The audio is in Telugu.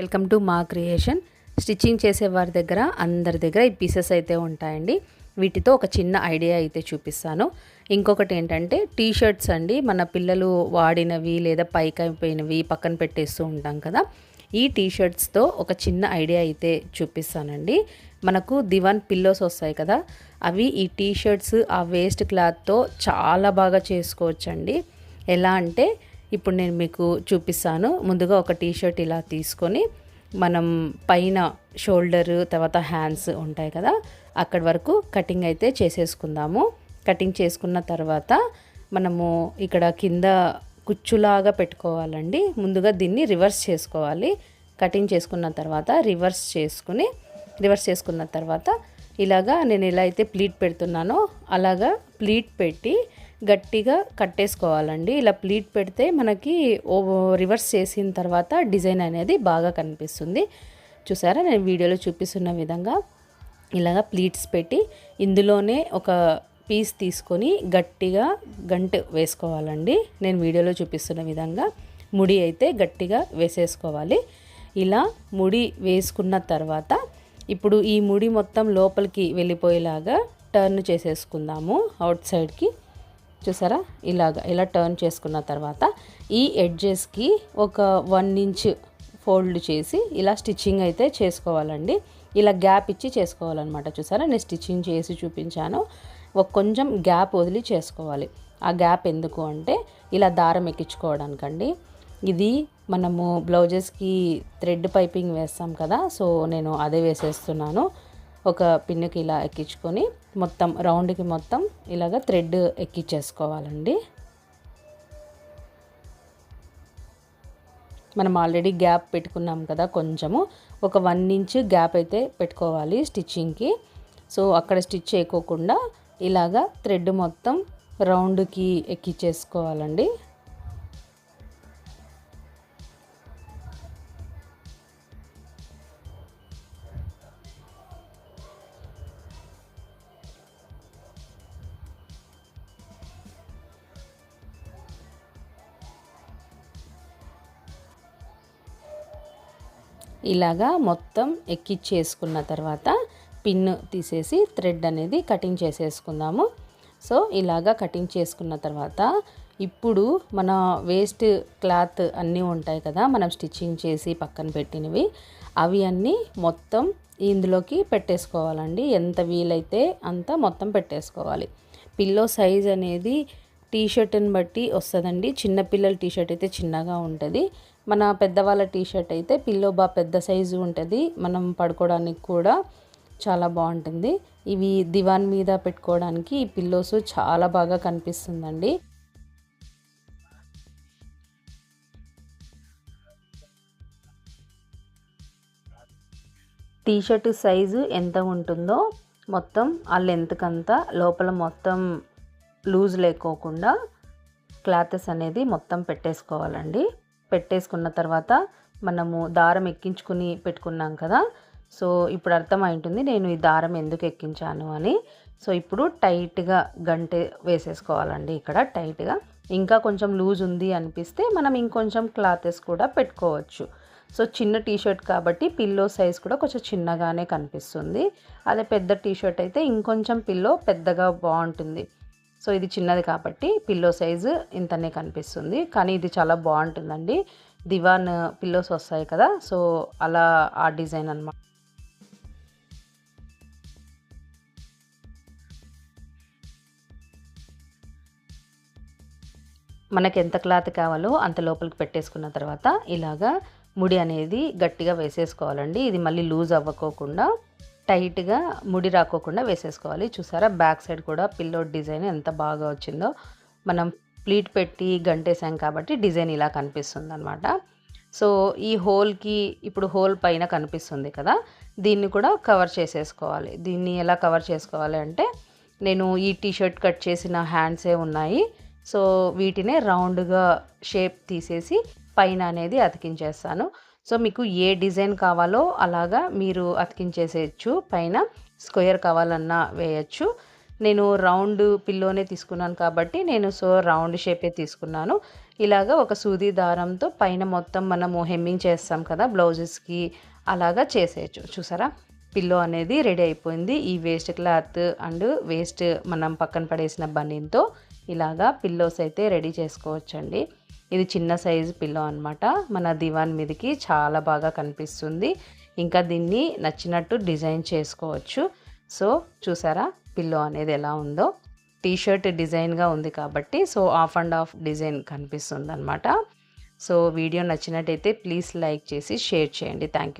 వెల్కమ్ టు మా క్రియేషన్. స్టిచ్చింగ్ చేసే వారి దగ్గర అందరి దగ్గర ఈ పీసెస్ అయితే ఉంటాయండి. వీటితో ఒక చిన్న ఐడియా అయితే చూపిస్తాను. ఇంకొకటి ఏంటంటే టీ షర్ట్స్ అండి. మన పిల్లలు వాడినవి లేదా పైకైపోయినవి పక్కన పెట్టేస్తూ ఉంటాం కదా. ఈ టీ షర్ట్స్తో ఒక చిన్న ఐడియా అయితే చూపిస్తానండి. మనకు దివాన్ పిల్లోస్ వస్తాయి కదా. అవి ఈ టీ షర్ట్స్ ఆ వేస్ట్ క్లాత్తో చాలా బాగా చేసుకోవచ్చండి. ఎలా అంటే ఇప్పుడు నేను మీకు చూపిస్తాను. ముందుగా ఒక టీ షర్ట్ ఇలా తీసుకొని మనం పైన షోల్డర్ తర్వాత హ్యాండ్స్ ఉంటాయి కదా అక్కడి వరకు కటింగ్ అయితే చేసేసుకుందాము. కటింగ్ చేసుకున్న తర్వాత మనము ఇక్కడ కింద కుచ్చులాగా పెట్టుకోవాలండి. ముందుగా దీన్ని రివర్స్ చేసుకోవాలి. కటింగ్ చేసుకున్న తర్వాత రివర్స్ చేసుకుని రివర్స్ చేసుకున్న తర్వాత ఇలాగా నేను ఎలా అయితే ప్లీట్ పెడుతున్నానో అలాగా ప్లీట్ పెట్టి గట్టిగా కట్టేసుకోవాలండి. ఇలా ప్లీట్ పెడితే మనకి రివర్స్ చేసిన తర్వాత డిజైన్ అనేది బాగా కనిపిస్తుంది. చూసారా? నేను వీడియోలో చూపిస్తున్న విధంగా ఇలాగా ప్లీట్స్ పెట్టి ఇందులోనే ఒక పీస్ తీసుకొని గట్టిగా గంట వేసుకోవాలండి. నేను వీడియోలో చూపిస్తున్న విధంగా ముడి అయితే గట్టిగా వేసేసుకోవాలి. ఇలా ముడి వేసుకున్న తర్వాత ఇప్పుడు ఈ ముడి మొత్తం లోపలికి వెళ్ళిపోయేలాగా టర్న్ చేసేసుకుందాము. అవుట్ సైడ్కి చూసారా? ఇలాగ ఇలా టర్న్ చేసుకున్న తర్వాత ఈ ఎడ్జెస్కి ఒక వన్ ఇంచ్ ఫోల్డ్ చేసి ఇలా స్టిచ్చింగ్ అయితే చేసుకోవాలండి. ఇలా గ్యాప్ ఇచ్చి చేసుకోవాలన్నమాట. చూసారా? నేను స్టిచ్చింగ్ చేసి చూపించాను. ఒక కొంచెం గ్యాప్ వదిలి చేసుకోవాలి. ఆ గ్యాప్ ఎందుకు అంటే ఇలా దారం ఎక్కించుకోవడానికండి. ఇది మనము బ్లౌజెస్కి థ్రెడ్ పైపింగ్ వేస్తాం కదా సో నేను అదే వేసేస్తున్నాను. ఒక పిన్నుకి ఇలా ఎక్కించుకొని మొత్తం రౌండ్కి మొత్తం ఇలాగ థ్రెడ్ ఎక్కించేసుకోవాలండి. మనం ఆల్రెడీ గ్యాప్ పెట్టుకున్నాం కదా కొంచెము ఒక వన్ ఇంచ్ గ్యాప్ అయితే పెట్టుకోవాలి స్టిచ్చింగ్కి. సో అక్కడ స్టిచ్ చేయకోకుండా ఇలాగా థ్రెడ్ మొత్తం రౌండ్కి ఎక్కించేసుకోవాలండి. ఇలాగా మొత్తం ఎక్కిచ్చేసుకున్న తర్వాత పిన్ తీసేసి థ్రెడ్ అనేది కటింగ్ చేసేసుకుందాము. సో ఇలాగా కటింగ్ చేసుకున్న తర్వాత ఇప్పుడు మన వేస్ట్ క్లాత్ అన్నీ ఉంటాయి కదా మనం స్టిచ్చింగ్ చేసి పక్కన పెట్టినవి అవి అన్నీ మొత్తం ఇందులోకి పెట్టేసుకోవాలండి. ఎంత వీలైతే అంత మొత్తం పెట్టేసుకోవాలి. పిల్లో సైజ్ అనేది టీ షర్ట్ని బట్టి వస్తుందండి. చిన్నపిల్లల టీ షర్ట్ అయితే చిన్నగా ఉంటుంది. మన పెద్దవాళ్ళ టీ షర్ట్ అయితే పిల్లో బాగా పెద్ద సైజు ఉంటుంది. మనం పడుకోవడానికి కూడా చాలా బాగుంటుంది. ఇవి దివాన్ మీద పెట్టుకోవడానికి ఈ పిల్లోస్ చాలా బాగా కనిపిస్తుందండి. టీ షర్ట్ సైజు ఎంత ఉంటుందో మొత్తం ఆ లెంత్కంతా లోపల మొత్తం లూజ్ లేకోకుండా క్లాతెస్ అనేది మొత్తం పెట్టేసుకోవాలండి. పెట్టేసుకున్న తర్వాత మనము దారం ఎక్కించుకుని పెట్టుకున్నాం కదా సో ఇప్పుడు అర్థమైంటుంది నేను ఈ దారం ఎందుకు ఎక్కించాను అని. సో ఇప్పుడు టైట్గా గంటె వేసేసుకోవాలండి ఇక్కడ టైట్గా. ఇంకా కొంచెం లూజ్ ఉంది అనిపిస్తే మనం ఇంకొంచెం క్లాతెస్ కూడా పెట్టుకోవచ్చు. సో చిన్న టీ షర్ట్ కాబట్టి పిల్లో సైజ్ కూడా కొంచెం చిన్నగానే కనిపిస్తుంది. అదే పెద్ద టీ షర్ట్ అయితే ఇంకొంచెం పిల్లో పెద్దగా బాగుంటుంది. సో ఇది చిన్నది కాబట్టి పిల్లో సైజు ఇంతనే కనిపిస్తుంది. కానీ ఇది చాలా బాగుంటుందండి. దివాన్ పిల్లోస్ వస్తాయి కదా సో అలా ఆ డిజైన్ అనమాట మనకి ఎంత క్లాత్ కావాలో అంత లోపలికి పెట్టేసుకున్న తర్వాత ఇలాగా ముడి అనేది గట్టిగా వేసేసుకోవాలండి. ఇది మళ్ళీ లూజ్ అవ్వకోకుండా టైట్గా ముడి రాకోకుండా వేసేసుకోవాలి. చూసారా? బ్యాక్ సైడ్ కూడా పిల్లో డిజైన్ ఎంత బాగా వచ్చిందో. మనం ప్లీట్ పెట్టి గంటేసాం కాబట్టి డిజైన్ ఇలా కనిపిస్తుంది అనమాట సో ఈ హోల్కి ఇప్పుడు హోల్ పైన కనిపిస్తుంది కదా? దీన్ని కూడా కవర్ చేసేసుకోవాలి. దీన్ని ఎలా కవర్ చేసుకోవాలి అంటే నేను ఈ టీ షర్ట్ కట్ చేసిన హ్యాండ్సే ఉన్నాయి. సో వీటినే రౌండ్గా షేప్ తీసేసి పైన అనేది అతికించేస్తాను. సో మీకు ఏ డిజైన్ కావాలో అలాగా మీరు అతికించేసేయచ్చు. పైన స్క్వేర్ కావాలన్నా వేయచ్చు. నేను రౌండ్ పిల్లోనే తీసుకున్నాను కాబట్టి నేను సో రౌండ్ షేపే తీసుకున్నాను. ఇలాగ ఒక సూది దారంతో పైన మొత్తం మనము హెమ్మింగ్ చేస్తాం కదా బ్లౌజెస్కి అలాగా చేసేయచ్చు. చూసారా? పిల్లో అనేది రెడీ అయిపోయింది. ఈ వేస్ట్ క్లాత్ అండ్ వేస్ట్ మనం పక్కన పడేసిన బనీన్తో ఇలాగా పిల్లోస్ అయితే రెడీ చేసుకోవచ్చండి. ఇది చిన్న సైజు పిల్లో అనమాట మన దివాన్ మీదకి చాలా బాగా కనిపిస్తుంది. ఇంకా దీన్ని నచ్చినట్టు డిజైన్ చేసుకోవచ్చు. సో చూసారా పిల్లో అనేది ఎలా ఉందో? టీ షర్ట్ డిజైన్గా ఉంది కాబట్టి so half and half design కనిపిస్తుంది అనమాట సో వీడియో నచ్చినట్టయితే ప్లీజ్ లైక్ చేసి షేర్ చేయండి. Thank you